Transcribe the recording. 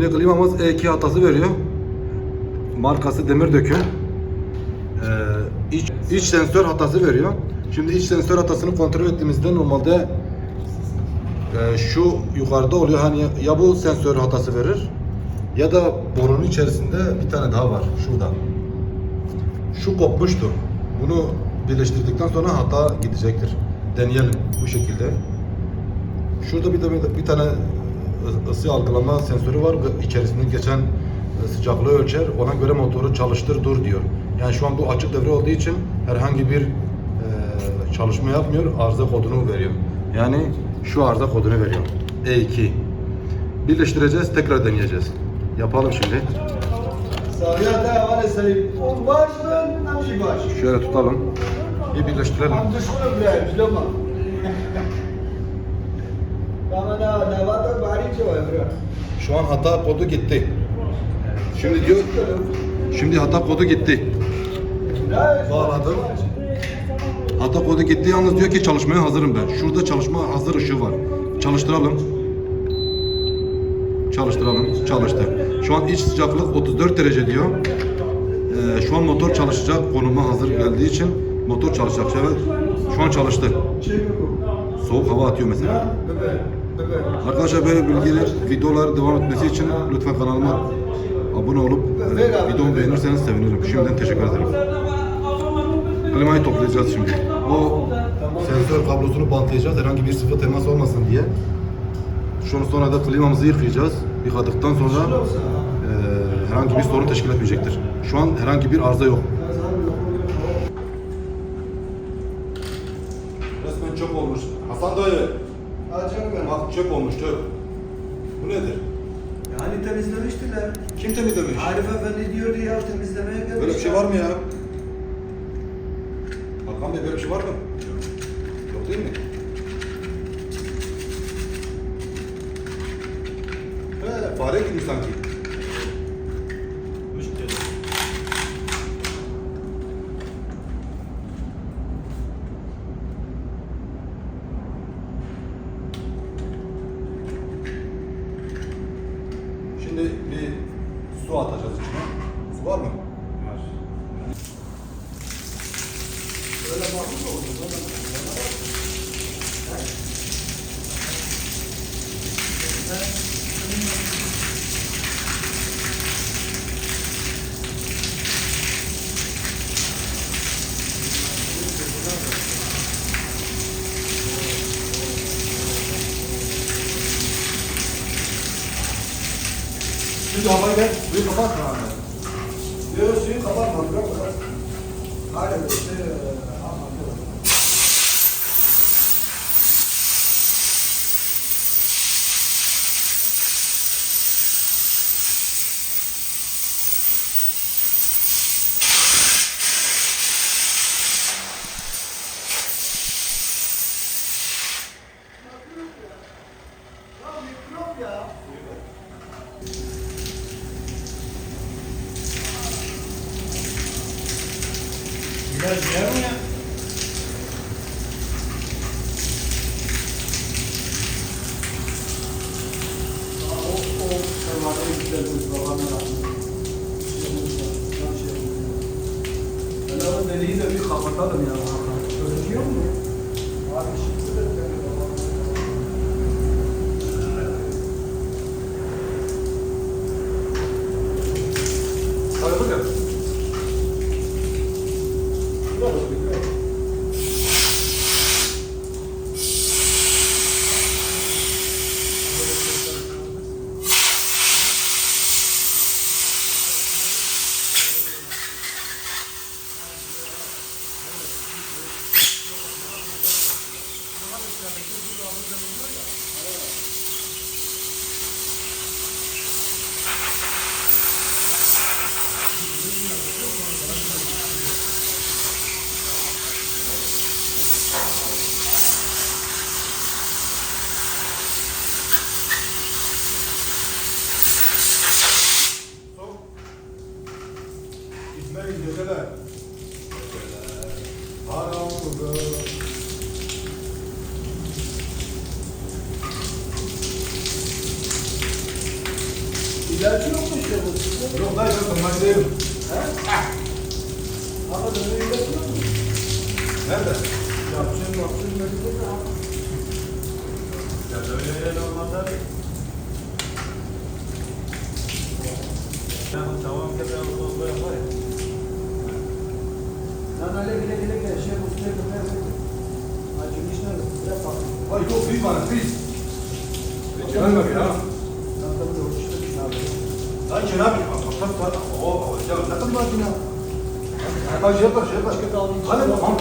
Şimdi klimamız E2 hatası veriyor. Markası demir döküm. Ee, iç, iç sensör hatası veriyor. Şimdi iç sensör hatasını kontrol ettiğimizde normalde e, şu yukarıda oluyor hani ya bu sensör hatası verir ya da borunun içerisinde bir tane daha var şurada. Şu kopmuştu. Bunu birleştirdikten sonra hata gidecektir. Deneyelim bu şekilde. Şurada bir, de, bir tane ısı algılama sensörü var. İçerisinde geçen ıı, sıcaklığı ölçer. Ona göre motoru çalıştır dur diyor. Yani şu an bu açık devre olduğu için herhangi bir e, çalışma yapmıyor. Arıza kodunu veriyor. Yani şu arıza kodunu veriyor. E2. Birleştireceğiz, tekrar deneyeceğiz. Yapalım şimdi. Şöyle tutalım. Bir birleştirelim. Şu an hata kodu gitti. Şimdi diyor, şimdi hata kodu gitti. Bağladım. Hata kodu gitti yalnız diyor ki çalışmaya hazırım ben. Şurada çalışma hazır ışığı var. Çalıştıralım. Çalıştıralım. Çalıştı. Şu an iç sıcaklık 34 derece diyor. Ee, şu an motor çalışacak. Konuma hazır geldiği için motor çalışacak. Şu an çalıştı. Soğuk hava atıyor mesela. Arkadaşlar böyle bilgiler, videolar devam etmesi için lütfen kanalıma abone olup e, videomu beğenirseniz sevinirim. Şimdiden teşekkür ederim. Klimayı toplayacağız şimdi. O sensör kablosunu bantlayacağız herhangi bir sıvı temas olmasın diye. Şunu sonra da klimamızı yıkayacağız. Yıkadıktan sonra e, herhangi bir sorun teşkil etmeyecektir. Şu an herhangi bir arıza yok. Resmen çöp olmuş. Hasan dayı. Acaba ben. Bak çöp olmuş çöp. Bu nedir? Yani temizlemiştiler. Kim temizlemiş? Arif Efendi diyordu ya temizlemeye gelmiş. Böyle bir şey var mı ya? Hakan Bey böyle bir şey var mı? Yok değil mi? He, fare gibi sanki. Şimdi bir su atacağız içine. Su var mı? Var. Öyle bakmış oldu. Şimdi havayı ver, suyu kapat. Yok suyu kapatma. Bırak bırak. Hayır işte. Biraz yer mi ya? O, o sermayeyi güzelmiş Haram mıdır? İlacı yok mu işte bu? Yok lan yok ben değilim. He? Ama dönüyor ilacı yok mu? Nerede? Yapacağım yapacağım mecbur ya. Ya böyle öyle olmaz abi. Ya tamam ki ben bu yapar ya. Öyle güle güle gel. Şey bu süre kadar yapalım. Acım iş nerede? Biraz bak. Ay yok biz bana biz. Geçemem ya. Lan da bir uçuştu bir şey abi. Lan Cenab ı Hak bak bak. Oo, ya ne kadar Bakın abi. Hadi şey yapar şey yapar. Hadi bakalım.